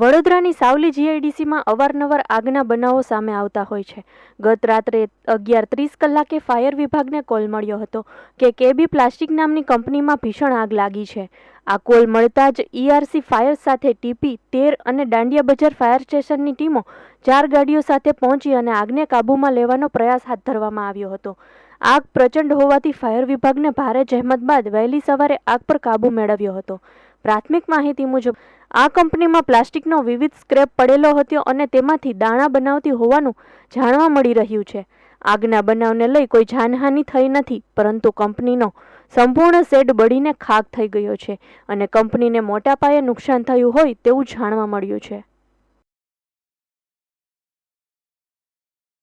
વડોદરાની સાવલી જીઆઈડીસીમાં અવારનવાર આગના બનાવો સામે આવતા હોય છે. ગત રાત્રે અગિયાર ત્રીસ કલાકે ફાયર વિભાગને કોલ મળ્યો હતો કે કેબી પ્લાસ્ટિક નામની કંપનીમાં ભીષણ આગ લાગી છે. આ કોલ મળતા જ ઈઆરસી ફાયર સાથે ટીપી, તેર અને દાંડિયા બજાર ફાયર સ્ટેશનની ટીમો ચાર ગાડીઓ સાથે પહોંચી અને આગને કાબૂમાં લેવાનો પ્રયાસ હાથ ધરવામાં આવ્યો હતો. આગ પ્રચંડ હોવાથી ફાયર વિભાગને ભારે જહેમત બાદ વહેલી સવારે આગ પર કાબૂ મેળવ્યો હતો. પ્રાથમિક માહિતી મુજબ, આ કંપનીમાં પ્લાસ્ટિકનો વિવિધ સ્ક્રેપ પડેલો હતો અને તેમાંથી દાણા બનાવતી હોવાનું જાણવા મળી રહ્યું છે. આગના બનાવને લઈ કોઈ જાનહાનિ થઈ નથી, પરંતુ કંપનીનો સંપૂર્ણ શેડ બળીને ખાક થઈ ગયો છે અને કંપનીને મોટા પાયે નુકસાન થયું હોય તેવું જાણવા મળ્યું છે.